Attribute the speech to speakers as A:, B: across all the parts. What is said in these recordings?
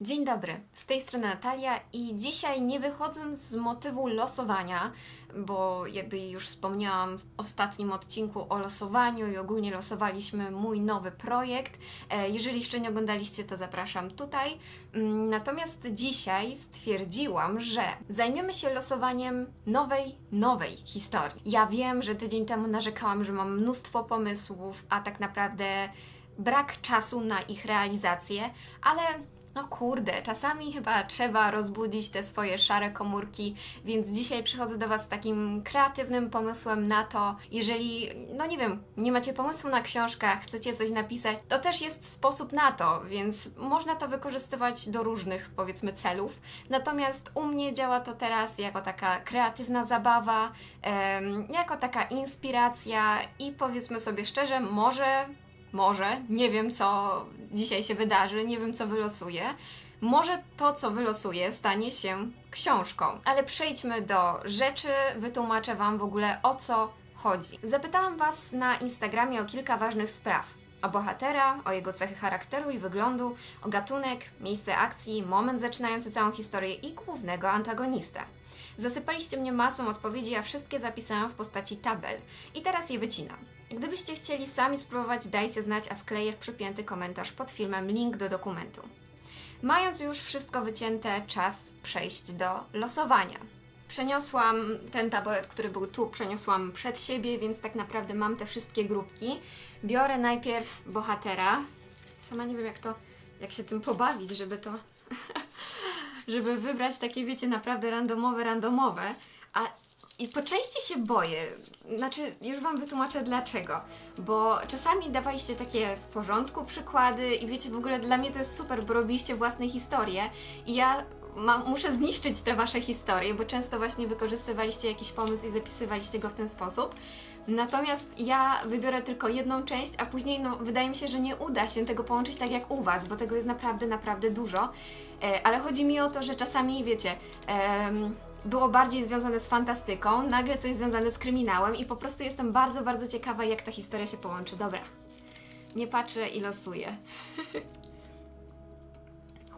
A: Dzień dobry, z tej strony Natalia i dzisiaj nie wychodząc z motywu losowania, bo jakby już wspomniałam w ostatnim odcinku o losowaniu i ogólnie losowaliśmy mój nowy projekt. E, Jeżeli jeszcze nie oglądaliście, to zapraszam tutaj. Mm, Natomiast dzisiaj stwierdziłam, że zajmiemy się losowaniem nowej, nowej historii. Ja wiem, że tydzień temu narzekałam, że mam mnóstwo pomysłów, a tak naprawdę brak czasu na ich realizację, ale no kurde, czasami chyba trzeba rozbudzić te swoje szare komórki, więc dzisiaj przychodzę do Was z takim kreatywnym pomysłem na to, jeżeli, no nie wiem, nie macie pomysłu na książkach, chcecie coś napisać, to też jest sposób na to, więc można to wykorzystywać do różnych, powiedzmy, celów. Natomiast u mnie działa to teraz jako taka kreatywna zabawa, jako taka inspiracja i powiedzmy sobie szczerze, może może, nie wiem co dzisiaj się wydarzy, nie wiem co wylosuję. Może to, co wylosuję, stanie się książką. Ale przejdźmy do rzeczy, wytłumaczę Wam w ogóle o co chodzi. Zapytałam Was na Instagramie o kilka ważnych spraw. O bohatera, o jego cechy charakteru i wyglądu, o gatunek, miejsce akcji, moment zaczynający całą historię i głównego antagonistę. Zasypaliście mnie masą odpowiedzi, a wszystkie zapisałam w postaci tabel. I teraz je wycinam. Gdybyście chcieli sami spróbować, dajcie znać, a wkleję w przypięty komentarz pod filmem link do dokumentu. Mając już wszystko wycięte, czas przejść do losowania. Przeniosłam ten taboret, który był tu, przeniosłam przed siebie, więc tak naprawdę mam te wszystkie grupki. Biorę najpierw bohatera. Sama nie wiem, jak to, jak się tym pobawić, żeby to żeby wybrać takie, wiecie, naprawdę randomowe, randomowe. A i po części się boję. Znaczy, już Wam wytłumaczę dlaczego. Bo czasami dawaliście takie w porządku przykłady i wiecie, w ogóle dla mnie to jest super, bo robiliście własne historie i ja muszę zniszczyć te Wasze historie, bo często właśnie wykorzystywaliście jakiś pomysł i zapisywaliście go w ten sposób. Natomiast ja wybiorę tylko jedną część, a później no, wydaje mi się, że nie uda się tego połączyć tak jak u Was, bo tego jest naprawdę, naprawdę dużo. E, ale chodzi mi o to, że czasami, wiecie, było bardziej związane z fantastyką, nagle coś związane z kryminałem i po prostu jestem bardzo, bardzo ciekawa, jak ta historia się połączy. Dobra, nie patrzę i losuję.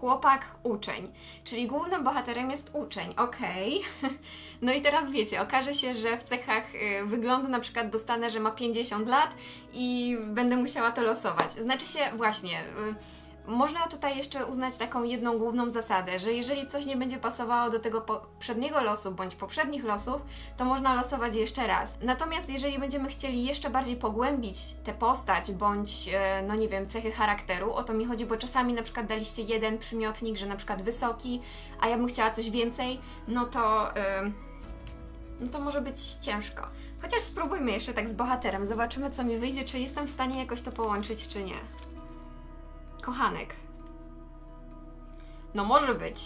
A: Chłopak, uczeń, czyli głównym bohaterem jest uczeń, okej. No i teraz wiecie, okaże się, że w cechach y, wyglądu na przykład dostanę, że ma 50 lat i będę musiała to losować. Znaczy się, właśnie, y, można tutaj jeszcze uznać taką jedną główną zasadę, że jeżeli coś nie będzie pasowało do tego poprzedniego losu bądź poprzednich losów, to można losować jeszcze raz. Natomiast jeżeli będziemy chcieli jeszcze bardziej pogłębić tę postać bądź, e, no nie wiem, cechy charakteru, o to mi chodzi, bo czasami na przykład daliście jeden przymiotnik, że na przykład wysoki, a ja bym chciała coś więcej, no to... em, no to może być ciężko. Chociaż spróbujmy jeszcze tak z bohaterem, zobaczymy co mi wyjdzie, czy jestem w stanie jakoś to połączyć, czy nie. Kochanek. No może być.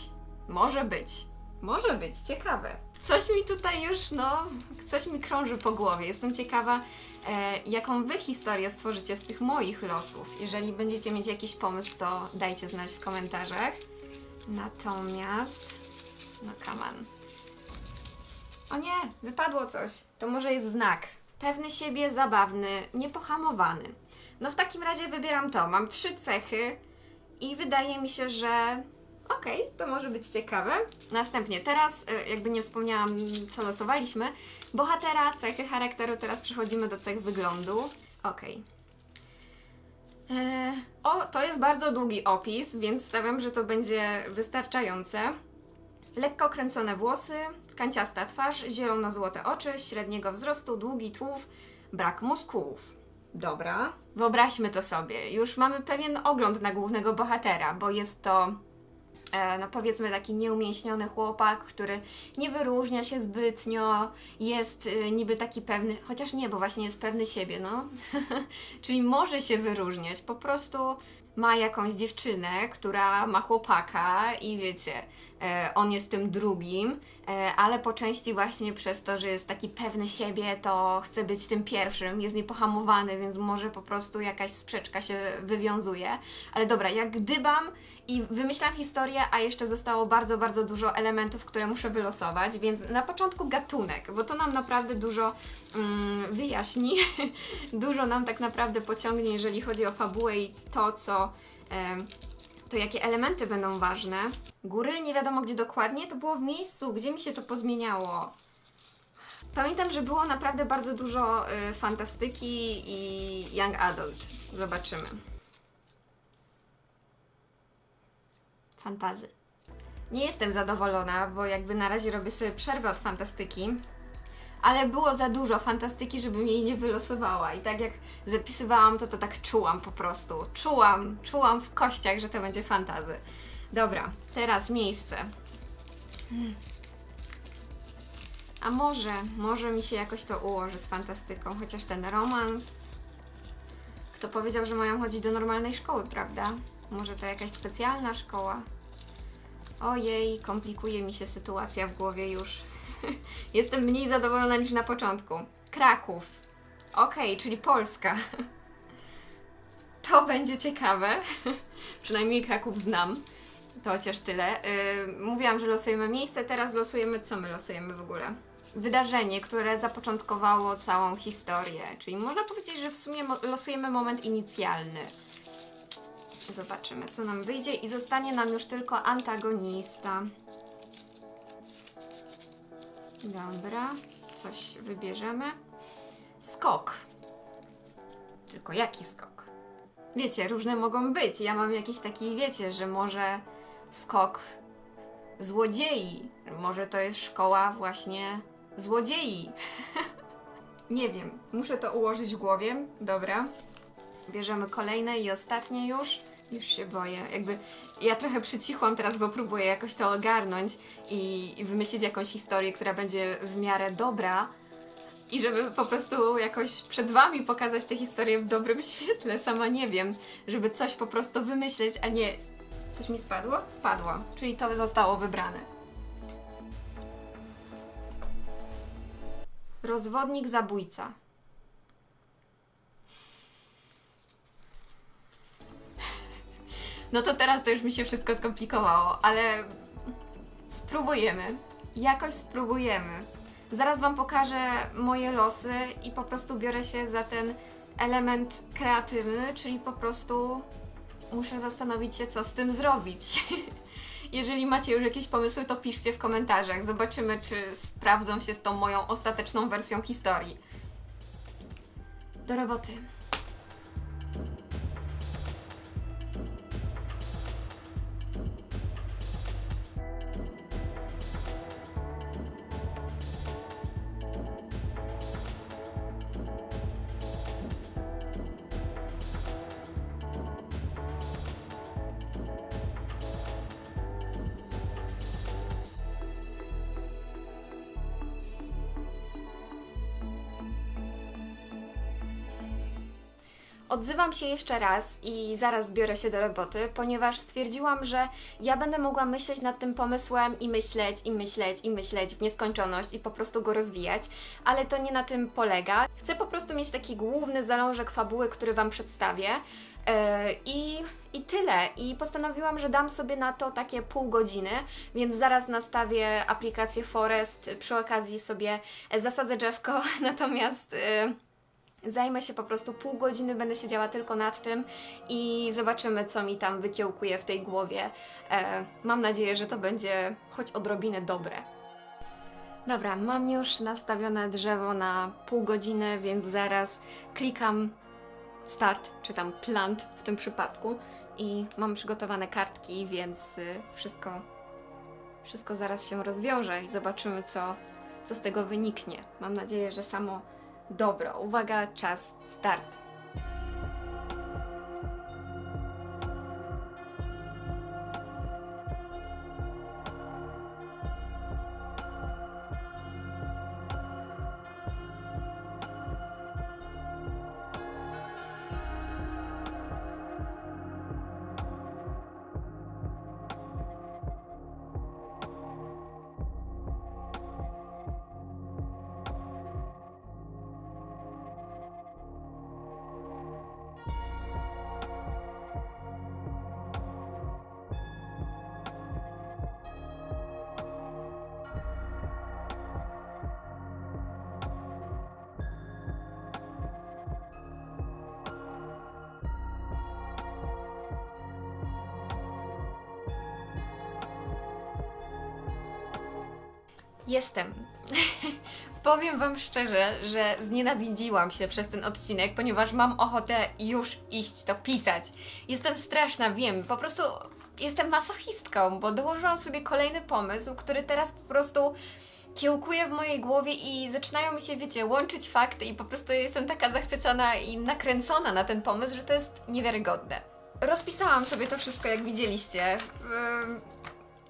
A: Może być. Może być. Ciekawe. Coś mi tutaj już, no, coś mi krąży po głowie. Jestem ciekawa, e, jaką wy historię stworzycie z tych moich losów. Jeżeli będziecie mieć jakiś pomysł, to dajcie znać w komentarzach. Natomiast, no on. O nie, wypadło coś. To może jest znak. Pewny siebie, zabawny, niepohamowany. No w takim razie wybieram to. Mam trzy cechy i wydaje mi się, że okej, to może być ciekawe. Następnie teraz, y, jakby nie wspomniałam, co losowaliśmy, bohatera, cechy charakteru, teraz przechodzimy do cech wyglądu. Okej. E, O, to jest bardzo długi opis, więc stawiam, że to będzie wystarczające. Lekko kręcone włosy, kanciasta twarz, zielono-złote oczy, średniego wzrostu, długi tułów, brak muskułów. Dobra. Wyobraźmy to sobie. Już mamy pewien ogląd na głównego bohatera, bo jest to, e, no powiedzmy, taki nieumięśniony chłopak, który nie wyróżnia się zbytnio, jest e, niby taki pewny, chociaż nie, bo właśnie jest pewny siebie, no. Czyli może się wyróżniać, po prostu ma jakąś dziewczynę, która ma chłopaka i wiecie, on jest tym drugim, e, ale po części właśnie przez to, że jest taki pewny siebie, to chce być tym pierwszym, jest niepohamowany, więc może po prostu jakaś sprzeczka się wywiązuje. Ale dobra, jak gdybam i wymyślam historię, a jeszcze zostało bardzo, bardzo dużo elementów, które muszę wylosować, więc na początku gatunek, bo to nam naprawdę dużo mm, wyjaśni, dużo nam tak naprawdę pociągnie, jeżeli chodzi o fabułę i to, co To jakie elementy będą ważne? Góry nie wiadomo gdzie dokładnie, to było w miejscu, gdzie mi się to pozmieniało. Pamiętam, że było naprawdę bardzo dużo y, fantastyki i young adult. Zobaczymy. Fantazy. Nie jestem zadowolona, bo jakby na razie robię sobie przerwę od fantastyki, ale było za dużo fantastyki, żebym jej nie wylosowała. I tak jak zapisywałam to, to tak czułam po prostu. Czułam, czułam w kościach, że to będzie fantazy. Dobra, teraz miejsce. A może, może mi się jakoś to ułoży z fantastyką, chociaż ten romans. Kto powiedział, że mają chodzić do normalnej szkoły, prawda? Może to jakaś specjalna szkoła? Ojej, komplikuje mi się sytuacja w głowie już. Jestem mniej zadowolona niż na początku. Kraków. Okej, czyli Polska. To będzie ciekawe. Przynajmniej Kraków znam. To chociaż tyle. Yy, mówiłam, że losujemy miejsce, teraz losujemy, co my losujemy w ogóle? Wydarzenie, które zapoczątkowało całą historię. Czyli można powiedzieć, że w sumie losujemy moment inicjalny. Zobaczymy, co nam wyjdzie i zostanie nam już tylko antagonista. Dobra, coś wybierzemy. Skok. Tylko jaki skok? Wiecie, różne mogą być. Ja mam jakiś taki, wiecie, że może skok złodziei. Może to jest szkoła właśnie złodziei. Nie wiem, muszę to ułożyć w głowie. Dobra. Bierzemy kolejne i ostatnie już. Już się boję. Jakby ja trochę przycichłam teraz, bo próbuję jakoś to ogarnąć i, i wymyślić jakąś historię, która będzie w miarę dobra. I żeby po prostu jakoś przed wami pokazać tę historię w dobrym świetle, sama nie wiem. Żeby coś po prostu wymyśleć, a nie. Coś mi spadło? Spadło. Czyli to zostało wybrane. Rozwodnik zabójca. No to teraz to już mi się wszystko skomplikowało, ale spróbujemy. Jakoś spróbujemy. Zaraz Wam pokażę moje losy i po prostu biorę się za ten element kreatywny, czyli po prostu muszę zastanowić się, co z tym zrobić. Jeżeli macie już jakieś pomysły, to piszcie w komentarzach. Zobaczymy, czy sprawdzą się z tą moją ostateczną wersją historii. Do roboty. Odzywam się jeszcze raz i zaraz biorę się do roboty, ponieważ stwierdziłam, że ja będę mogła myśleć nad tym pomysłem i myśleć, i myśleć, i myśleć w nieskończoność i po prostu go rozwijać, ale to nie na tym polega. Chcę po prostu mieć taki główny zalążek fabuły, który Wam przedstawię. Yy, I, I tyle. I postanowiłam, że dam sobie na to takie pół godziny, więc zaraz nastawię aplikację Forest, przy okazji sobie zasadzę drzewko, natomiast yy, Zajmę się po prostu pół godziny, będę siedziała tylko nad tym i zobaczymy, co mi tam wykiełkuje w tej głowie. E, mam nadzieję, że to będzie choć odrobinę dobre. Dobra, mam już nastawione drzewo na pół godziny, więc zaraz klikam start, czy tam plant w tym przypadku i mam przygotowane kartki, więc y, wszystko, wszystko zaraz się rozwiąże i zobaczymy, co, co z tego wyniknie. Mam nadzieję, że samo dobro. Uwaga, czas, start. Jestem. Powiem Wam szczerze, że znienawidziłam się przez ten odcinek, ponieważ mam ochotę już iść to pisać. Jestem straszna, wiem, po prostu jestem masochistką, bo dołożyłam sobie kolejny pomysł, który teraz po prostu kiełkuje w mojej głowie i zaczynają mi się, wiecie, łączyć fakty i po prostu jestem taka zachwycona i nakręcona na ten pomysł, że to jest niewiarygodne. Rozpisałam sobie to wszystko, jak widzieliście.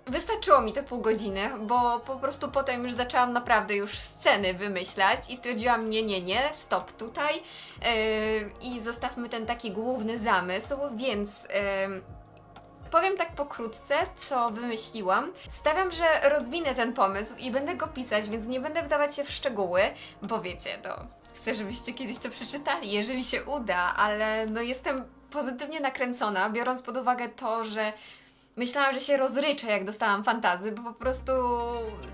A: Wystarczyło mi te pół godziny, bo po prostu potem już zaczęłam naprawdę już sceny wymyślać i stwierdziłam nie, nie, nie, stop tutaj yy, i zostawmy ten taki główny zamysł, więc yy, powiem tak pokrótce, co wymyśliłam. Stawiam, że rozwinę ten pomysł i będę go pisać, więc nie będę wdawać się w szczegóły, bo wiecie, no, chcę, żebyście kiedyś to przeczytali, jeżeli się uda, ale no jestem pozytywnie nakręcona, biorąc pod uwagę to, że Myślałam, że się rozryczę, jak dostałam fantazy, bo po prostu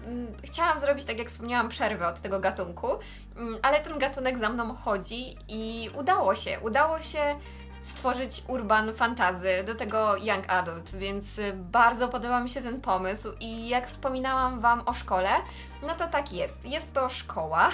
A: mm, chciałam zrobić, tak jak wspomniałam, przerwę od tego gatunku, mm, ale ten gatunek za mną chodzi i udało się. Udało się stworzyć urban fantazy, do tego young adult, więc y, bardzo podoba mi się ten pomysł i jak wspominałam Wam o szkole, no to tak jest. Jest to szkoła.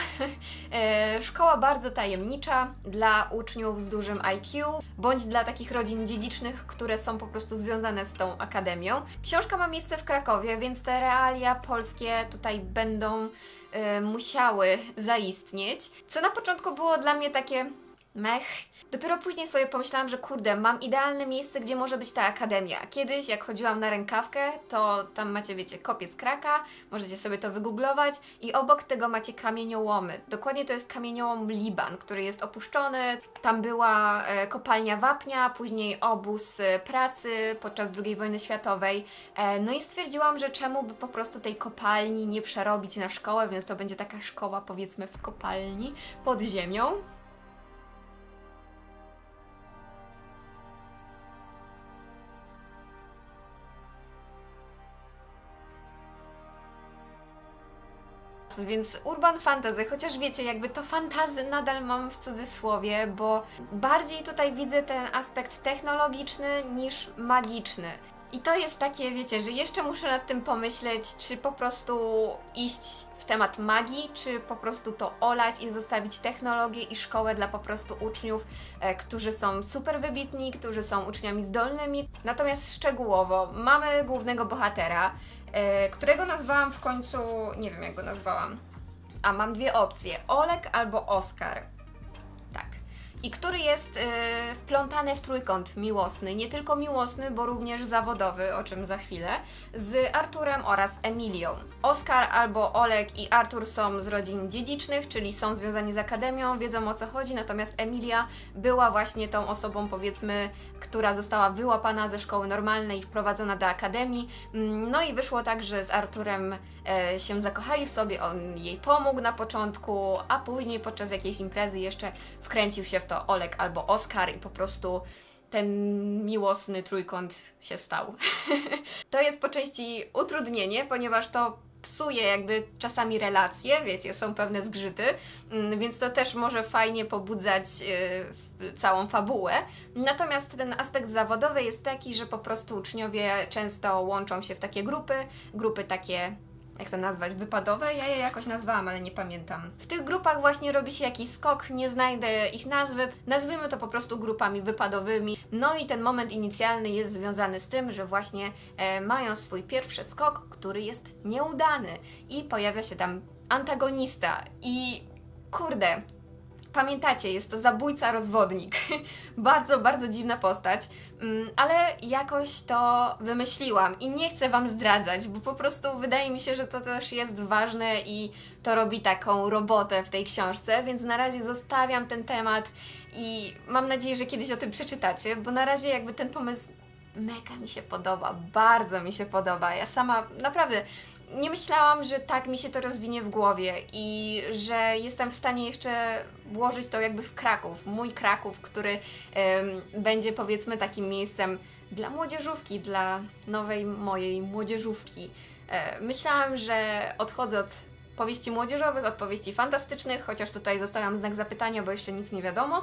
A: E, szkoła bardzo tajemnicza dla uczniów z dużym IQ, bądź dla takich rodzin dziedzicznych, które są po prostu związane z tą akademią. Książka ma miejsce w Krakowie, więc te realia polskie tutaj będą e, musiały zaistnieć. Co na początku było dla mnie takie mech. Dopiero później sobie pomyślałam, że kurde, mam idealne miejsce, gdzie może być ta akademia. Kiedyś, jak chodziłam na rękawkę, to tam macie, wiecie, kopiec kraka, możecie sobie to wygooglować i obok tego macie kamieniołomy. Dokładnie to jest kamieniołom Liban, który jest opuszczony. Tam była e, kopalnia wapnia, później obóz e, pracy podczas II wojny światowej. E, no i stwierdziłam, że czemu by po prostu tej kopalni nie przerobić na szkołę, więc to będzie taka szkoła, powiedzmy, w kopalni pod ziemią. Więc urban fantasy, chociaż wiecie, jakby to fantazy nadal mam w cudzysłowie, bo bardziej tutaj widzę ten aspekt technologiczny niż magiczny. I to jest takie, wiecie, że jeszcze muszę nad tym pomyśleć, czy po prostu iść temat magii, czy po prostu to olać i zostawić technologię i szkołę dla po prostu uczniów, e, którzy są super wybitni, którzy są uczniami zdolnymi. Natomiast szczegółowo mamy głównego bohatera, e, którego nazwałam w końcu, nie wiem jak go nazwałam. A mam dwie opcje: Olek albo Oskar. I który jest e, wplątany w trójkąt miłosny. Nie tylko miłosny, bo również zawodowy, o czym za chwilę, z Arturem oraz Emilią. Oskar albo Olek i Artur są z rodzin dziedzicznych, czyli są związani z akademią, wiedzą o co chodzi, natomiast Emilia była właśnie tą osobą, powiedzmy, która została wyłapana ze szkoły normalnej i wprowadzona do akademii. Mm, No i wyszło tak, że z Arturem e, się zakochali w sobie, on jej pomógł na początku, a później podczas jakiejś imprezy jeszcze wkręcił się w to Olek albo Oskar i po prostu ten miłosny trójkąt się stał. to jest po części utrudnienie, ponieważ to psuje jakby czasami relacje, wiecie, są pewne zgrzyty, mm, więc to też może fajnie pobudzać w- całą fabułę. Natomiast ten aspekt zawodowy jest taki, że po prostu uczniowie często łączą się w takie grupy, grupy takie jak to nazwać, wypadowe? Ja je jakoś nazwałam, ale nie pamiętam. W tych grupach właśnie robi się jakiś skok, nie znajdę ich nazwy, nazwijmy to po prostu grupami wypadowymi. No i ten moment inicjalny jest związany z tym, że właśnie e, mają swój pierwszy skok, który jest nieudany i pojawia się tam antagonista i kurde, Pamiętacie, jest to zabójca rozwodnik. bardzo, bardzo dziwna postać, Mm, ale jakoś to wymyśliłam i nie chcę Wam zdradzać, bo po prostu wydaje mi się, że to też jest ważne i to robi taką robotę w tej książce, więc na razie zostawiam ten temat i mam nadzieję, że kiedyś o tym przeczytacie, bo na razie jakby ten pomysł mega mi się podoba, bardzo mi się podoba. Ja sama naprawdę nie myślałam, że tak mi się to rozwinie w głowie i że jestem w stanie jeszcze włożyć to jakby w Kraków, mój Kraków, który em, będzie powiedzmy takim miejscem dla młodzieżówki, dla nowej mojej młodzieżówki. E, myślałam, że odchodzę od powieści młodzieżowych, od powieści fantastycznych, chociaż tutaj zostawiam znak zapytania, bo jeszcze nic nie wiadomo.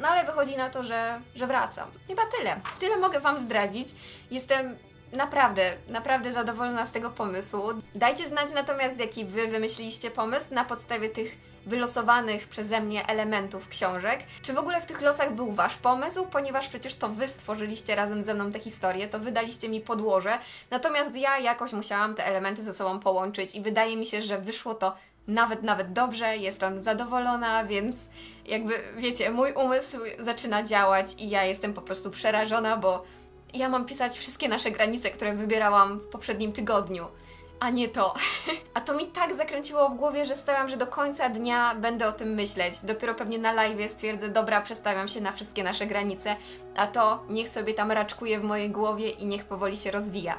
A: No ale wychodzi na to, że, że wracam. Chyba tyle. Tyle mogę Wam zdradzić. Jestem naprawdę, naprawdę zadowolona z tego pomysłu. Dajcie znać natomiast, jaki Wy wymyśliliście pomysł na podstawie tych wylosowanych przeze mnie elementów książek. Czy w ogóle w tych losach był Wasz pomysł? Ponieważ przecież to Wy stworzyliście razem ze mną tę historię, to Wy daliście mi podłoże, natomiast ja jakoś musiałam te elementy ze sobą połączyć i wydaje mi się, że wyszło to nawet, nawet dobrze, jestem zadowolona, więc jakby wiecie, mój umysł zaczyna działać i ja jestem po prostu przerażona, bo ja mam pisać wszystkie nasze granice, które wybierałam w poprzednim tygodniu, a nie to. A to mi tak zakręciło w głowie, że stawiam, że do końca dnia będę o tym myśleć. Dopiero pewnie na live stwierdzę, dobra, przestawiam się na wszystkie nasze granice, a to niech sobie tam raczkuje w mojej głowie i niech powoli się rozwija.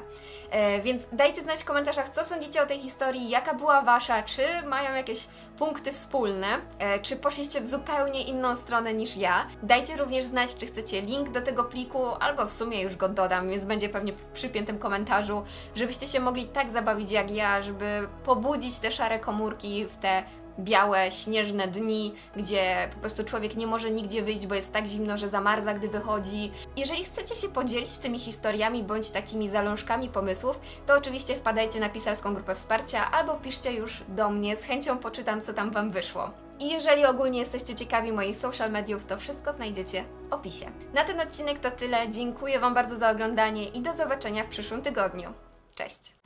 A: E, więc dajcie znać w komentarzach, co sądzicie o tej historii, jaka była wasza, czy mają jakieś punkty wspólne, e, czy poszliście w zupełnie inną stronę niż ja. Dajcie również znać, czy chcecie link do tego pliku, albo w sumie już go dodam, więc będzie pewnie w przypiętym komentarzu, żebyście się mogli tak zabawić jak ja, żeby pobudzić te szare komórki w te białe, śnieżne dni, gdzie po prostu człowiek nie może nigdzie wyjść, bo jest tak zimno, że zamarza, gdy wychodzi. Jeżeli chcecie się podzielić tymi historiami bądź takimi zalążkami pomysłów, to oczywiście wpadajcie na pisarską grupę wsparcia albo piszcie już do mnie, z chęcią poczytam, co tam Wam wyszło. I jeżeli ogólnie jesteście ciekawi moich social mediów, to wszystko znajdziecie w opisie. Na ten odcinek to tyle. Dziękuję Wam bardzo za oglądanie i do zobaczenia w przyszłym tygodniu. Cześć!